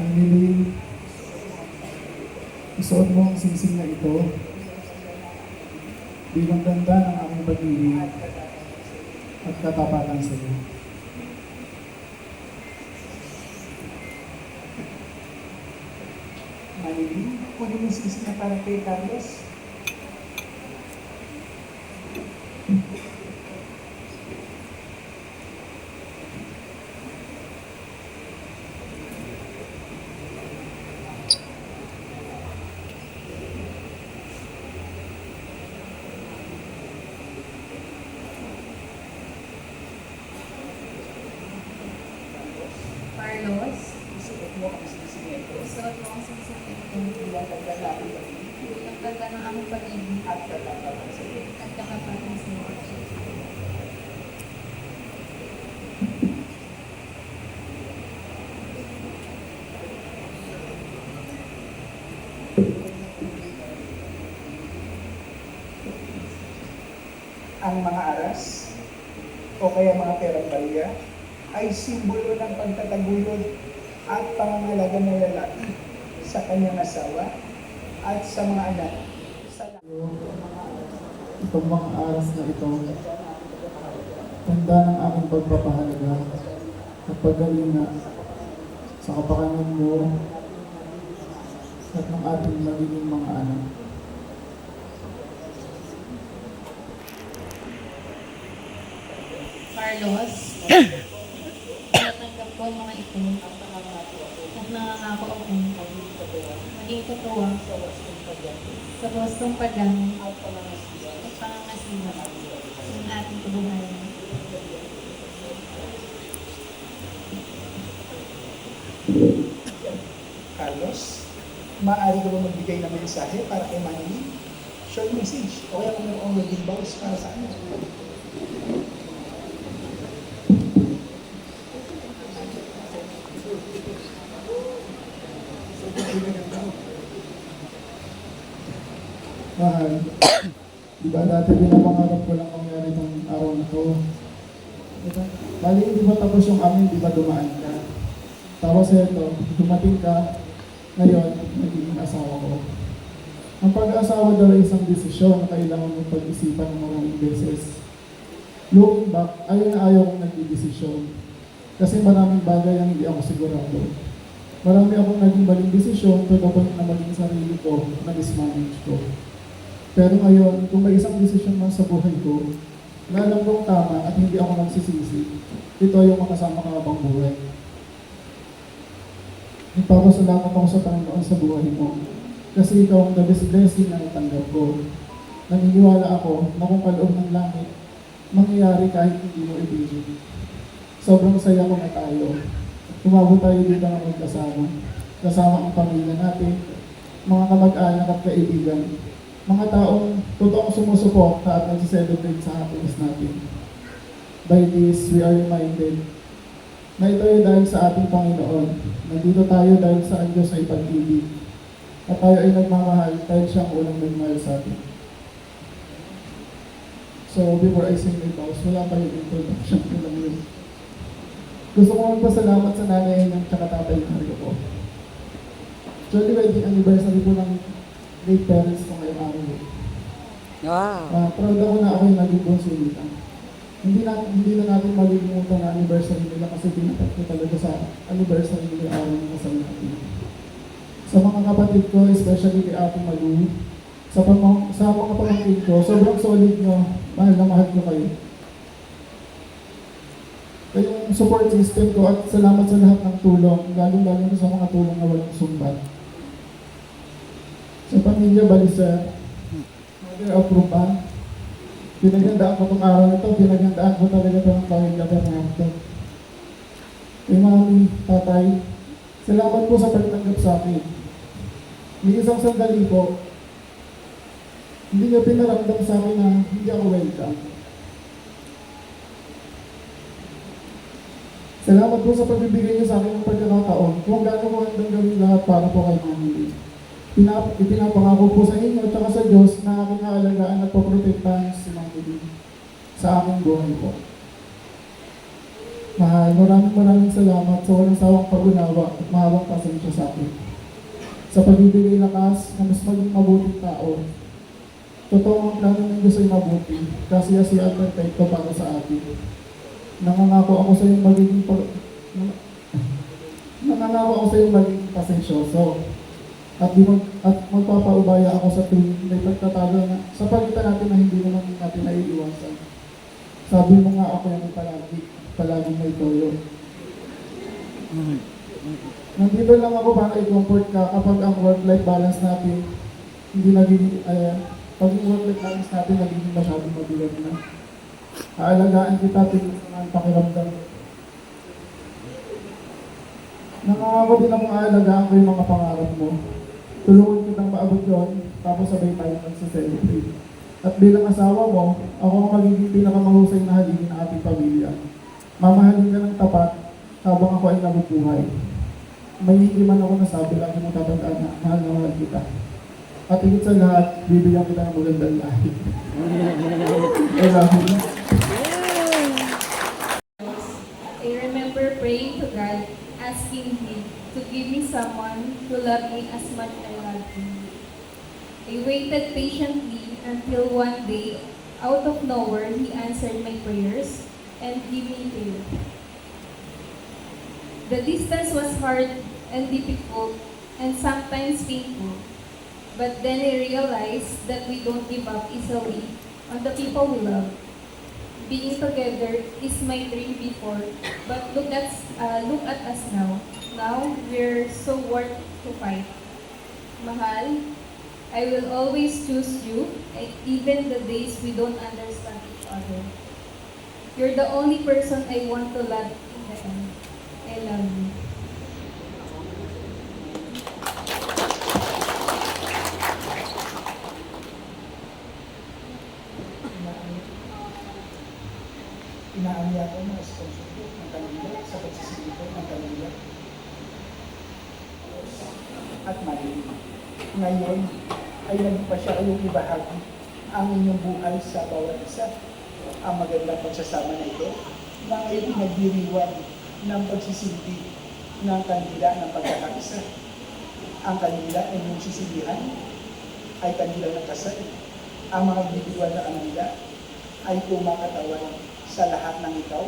Emily, isuot mo ang singsing na ito bilang ganda ng aking pag-ibig at katapatan sa iyo. Marilyn, kunin mo yung sisi na para kay. Carlos, Isuot mo ang sisi na ito. suot mo ang sasakit ko. Bilang ganda ng aking pag-ibig Ang ganda ng aming pag-ibig at katapatan sa iyo. at kakapatan sa iyo. Ang mga aras o kaya mga perang balya ay simbolo ng pagtataguyod at pangangalaga ng lalaki sa kanyang asawa at sa mga anak. Sa Itong mga aras na ito, tanda ng aking pagpapahalaga at paggalinga sa kapakanan mo at ng ating magiging mga anak. Carlos, natanggap ko ang mga ito at nangangako ako maging totoo sa wastong paggamit at pangangasiwa ng ating kabuhayan. Carlos, maaari ka ba magbigay ng mensahe para kay Manny? Short message. O kaya kung mayroong wedding vows para sa kanya. Mahal, di ba dati pinapangarap ko lang mangyari itong araw na to? Diba? Bali, di ba tapos yung amin, di ba dumaan ka? Tapos ito, dumating ka, ngayon, nagiging asawa ko. Ang pag-asawa daw ay isang desisyon na kailangan mong pag-isipan ng maraming beses. Looking back, ayaw na ayaw kong nagdidesisyon. Kasi maraming bagay ang hindi ako sigurado. Marami akong naging maling desisyon to the point na maging sarili ko na mismanage ko. Pero ngayon, kung may isang desisyon man sa buhay ko, na alam kong tama at hindi ako nagsisisi, ito yung makasama ka habang buhay. Nagpapasalamat ako sa Panginoon sa buhay mo. Kasi ikaw ang the best blessing na natanggap ko. Naniniwala ako na kung kaloob ng langit, mangyayari kahit hindi mo ibigin. Sobrang saya ko na tayo. Umabot tayo dito ng magkasama. Kasama ang pamilya natin, mga kamag-anak at kaibigan. Mga taong totoong sumusuporta at nag-celebrate sa happiness natin. By this, we are reminded na ito ay dahil sa ating Panginoon. Nandito tayo dahil sa ang Diyos ay pag-ibig. At tayo ay nagmamahal dahil siya ang unang nagmahal sa atin. So, before I sing my vows, wala pa yung introduction ko lang yun. Gusto ko magpasalamat sa nanay ng tsaka tatay ko. Actually, wedding anniversary po ng late parents ko ngayong araw. Wow. Ah, proud ako na ako yung naging bunso nila. Hindi na, hindi na natin malilimutan na anniversary nila kasi pinatat ko talaga sa anniversary nila araw ng kasal natin. Sa mga kapatid ko, especially kay Ate Malu, sa, pamang, sa mga pamangkin ko, sobrang solid nyo. Mahal na mahal ko kayo. Kayong support system ko at salamat sa lahat ng tulong, lalo-lalo na sa mga tulong na walang sumbat. Sa pamilya Balisa, Mother of Rupa, pinagandaan ko itong araw ito, pinagandaan ko talaga ito ng pamilya Bernardo. Kay mami, tatay, salamat po sa pagtanggap sa akin. May isang sandali po, hindi niyo pinaramdam sa akin na hindi ako welcome. Salamat po sa pagbibigay niyo sa akin ng pagkakataon kung gaano ko handang gawin lahat para po kay Mami. Pinap ipinapangako po sa inyo at sa Diyos na aking aalagaan at poprotektahan si Mami Lee sa aking buhay po. Mahal, maraming maraming salamat sa walang sawang pag-unawa at mahabang pasensya sa akin. Sa pagbibigay lakas na mas maging mabuting tao. Totoo ang plano ng Diyos ay mabuti, kasi si advocate ko para sa atin. Nangangako ako sa iyong magiging pag... Nangangako ako sa iyong magiging pasensyoso. At, mag, at magpapaubaya ako sa tuwing may pagtatago na sa pagitan natin na hindi naman natin naiiwasan. Sabi mo nga ako yan palagi, palagi may toyo. Nandito lang ako para i-comfort ka kapag ang work-life balance natin hindi nagiging, ay, pag yung work-life balance natin nagiging masyadong mabigat na. Aalagaan kita tingin sa mga pakiramdam. Nangangako din akong aalagaan ko yung mga pangarap mo. Tulungan kitang maabot yun, tapos sabay tayo magsa-celebrate. At bilang asawa mo, ako ang magiging pinakamahusay na haligi ng ating pamilya. Mamahalin ka ng tapat habang ako ay nabubuhay. May hindi man ako nasabi, lagi mo tatandaan na mahal na mahal kita. At higit sa lahat, bibigyan kita ng magandang lahi. I love you. I remember praying to God, asking Him to give me someone who loved me as much as I loved Him. I waited patiently until one day, out of nowhere, He answered my prayers and gave me care. The distance was hard and difficult and sometimes painful. But then I realized that we don't give up easily on the people we love being together is my dream before, but look at uh, look at us now. Now we're so worth to fight. Mahal, I will always choose you, eh, even the days we don't understand each other. You're the only person I want to love in the end. I love you. Inaanya ko mga sponsor ko ng kanila sa pagsisilipo ng kanila. At mali. Ngayon ay nagpa siya kayong ibahagi ang inyong buhay sa bawat isa. Ang magandang pagsasama na ito na ngayon pinagdiriwan ng pagsisilbi ng kanila ng pagkakaisa. Ang kanila ay yung sisilihan ay kanila ng kasal. Ang mga bibiwan na kanila ay kumakatawan sa lahat ng ikaw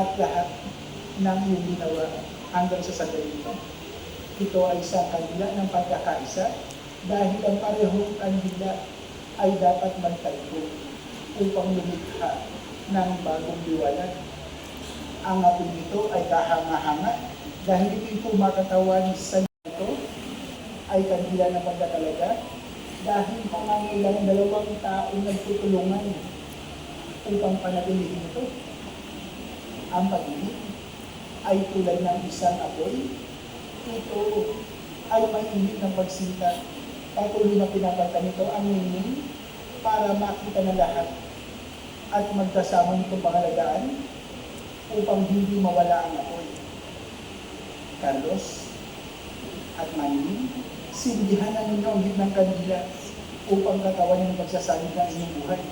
at lahat ng iyong ginawa hanggang sa sandali ito. Ito ay sa kanila ng pagkakaisa dahil ang parehong kanila ay dapat magtayo upang lumikha ng bagong liwanag. Ang apoy nito ay kahanga-hanga dahil ito'y kumakatawan sa ito ay kanila ng pagkakalaga dahil pangangailangan dalawang taong nagtutulungan upang panatilihin ito. Ang pag-ibig ay tulad ng isang apoy. Ito ay mainit ng pagsinta. Patuloy na pinapatan nito ang ningning para makita ng lahat at magkasama nitong pangalagaan upang hindi mawala ang apoy. Carlos at Manny, sindihan na ninyo ang ng kandila upang katawan ng pagsasalig ng inyong buhay.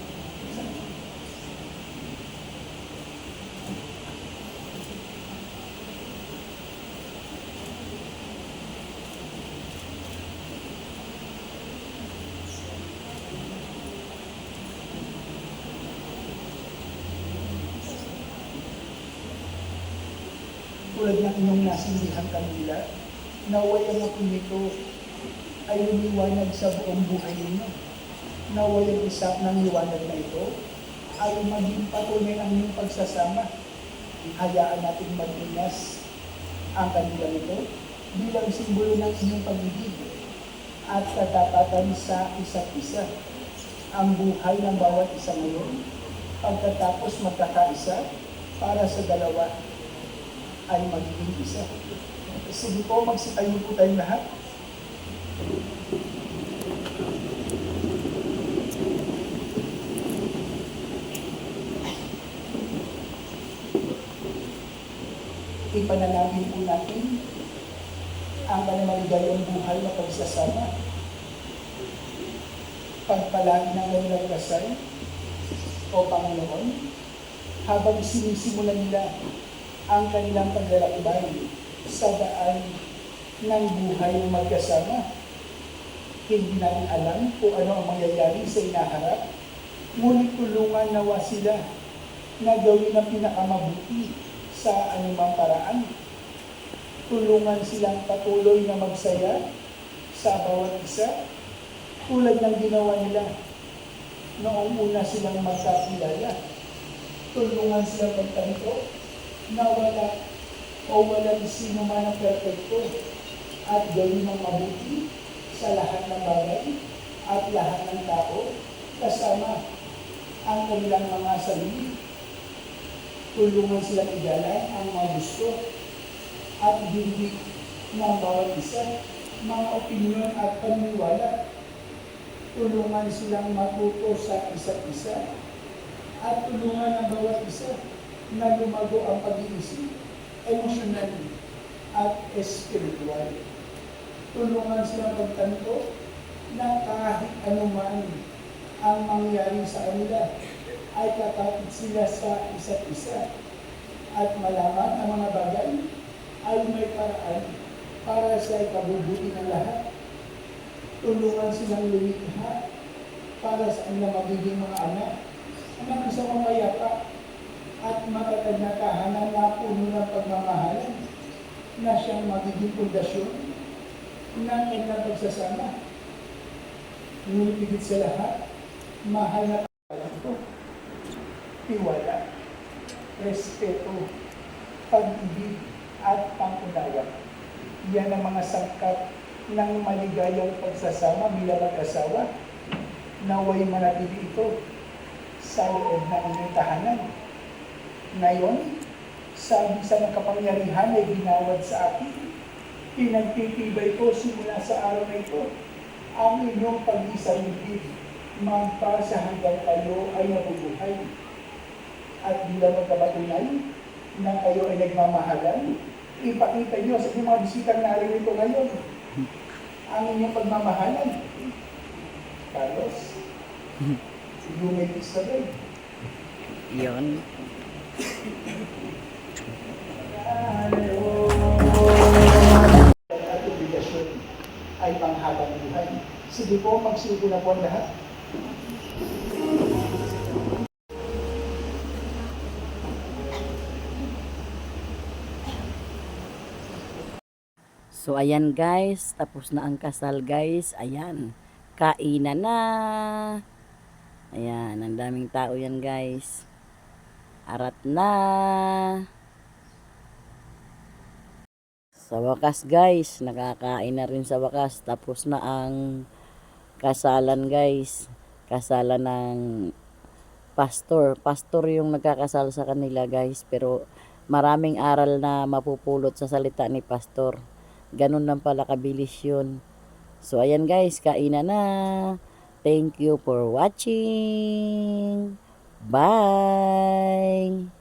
Tulad ng inyong nasindihan kanila, naway ang ako nito ay lumiwanag sa buong buhay ninyo. Naway ang isa ng liwanag na ito ay maging patunay ng inyong pagsasama. Hayaan natin magbinas ang kanila nito bilang simbolo ng inyong pag-ibig at katapatan sa isa't isa. Ang buhay ng bawat isa ngayon, pagkatapos magkakaisa para sa dalawa ay magiging isa. Sige po, magsitayo po tayong lahat. Ipanalangin po natin ang kanamaligayang buhay na pagsasama. Pagpalagi ng kanilang kasal o Panginoon habang sinisimulan nila ang kanilang paglalakbay sa daan ng buhay magkasama. Hindi natin alam kung ano ang mangyayari sa inaharap, ngunit tulungan nawa sila na gawin ang pinakamabuti sa anumang paraan. Tulungan silang patuloy na magsaya sa bawat isa tulad ng ginawa nila noong una silang magkakilala. Tulungan silang magtanto na wala o walang sino man ang perfecto at gawin ang mabuti sa lahat ng bagay at lahat ng tao kasama ang kanilang mga sarili. Tulungan silang igalang ang mga gusto at hindi ng bawat isa, mga opinyon at paniniwala. Tulungan silang matuto sa isa't isa at tulungan ang bawat isa na lumago ang pag-iisip, emosyonal at espiritual. Tulungan silang pagtanto na kahit anuman ang mangyari sa kanila ay kakapit sila sa isa't isa at malaman ang mga bagay ay may paraan para sa ikabubuti ng lahat. Tulungan silang lumikha para sa kanilang magiging mga anak ng isang mamayapa at matatag na tahanan na puno ng pagmamahalan na siyang magiging pundasyon ng kanilang pagsasama. Ngunit higit sa lahat, mahal na ito. Tiwala, respeto, pag-ibig, at pangunawa. Yan ang mga sangkap ng maligayang pagsasama bilang mag-asawa. Naway manatili ito sa loob ng inyong tahanan. Ngayon, sa ng kapangyarihan ay ginawad sa akin. Pinagtitibay ko simula sa araw na ito ang inyong pag-isang libid magpa sa hanggang kayo ay nabubuhay. At bilang magkabatunay na kayo ay nagmamahalan, ipakita nyo sa inyong mga bisitang naririto ngayon ang inyong pagmamahalan. Carlos, you may bride. Yun. Ay panghabang buhay. Sige po, magsiupo na po lahat. So ayan guys, tapos na ang kasal guys. Ayan, kainan na. Ayan, ang daming tao yan guys. Arat na. Sa wakas guys, nakakain na rin sa wakas. Tapos na ang kasalan guys. Kasalan ng pastor. Pastor yung nagkakasal sa kanila guys. Pero maraming aral na mapupulot sa salita ni pastor. Ganun lang pala kabilis yun. So, ayan guys, kainan na. Thank you for watching. Bye!